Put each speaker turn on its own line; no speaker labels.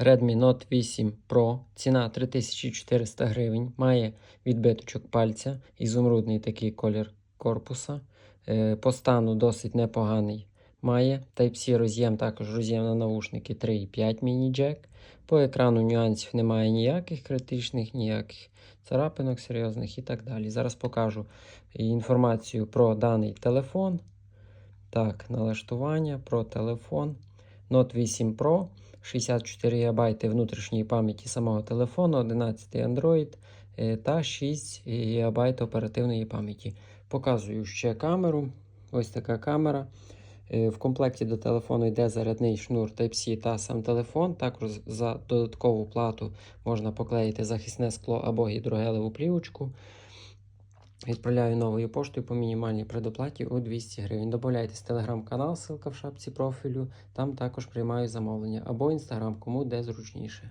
Redmi Note 8 Pro. Ціна 3400 гривень. Має відбиточок пальця. Ізумрудний такий колір корпуса. Е, По стану досить непоганий. Має Type-C роз'єм, також роз'єм на наушники 3,5 міні-джек. По екрану нюансів немає ніяких критичних, ніяких царапинок серйозних і так далі. Зараз покажу інформацію про даний телефон. Так, налаштування про телефон. Note 8 Pro, 64 ГБ внутрішньої пам'яті самого телефону, 11 Android е, та 6 ГБ оперативної пам'яті. Показую ще камеру. Ось така камера. Е, В комплекті до телефону йде зарядний шнур Type-C та сам телефон. Також за додаткову плату можна поклеїти захисне скло або гідрогелеву плівочку. Відправляю новою поштою по мінімальній предоплаті у 200 гривень. Добавляйтесь телеграм-канал, ссылка в шапці профілю. Там також приймаю замовлення або інстаграм, кому де зручніше.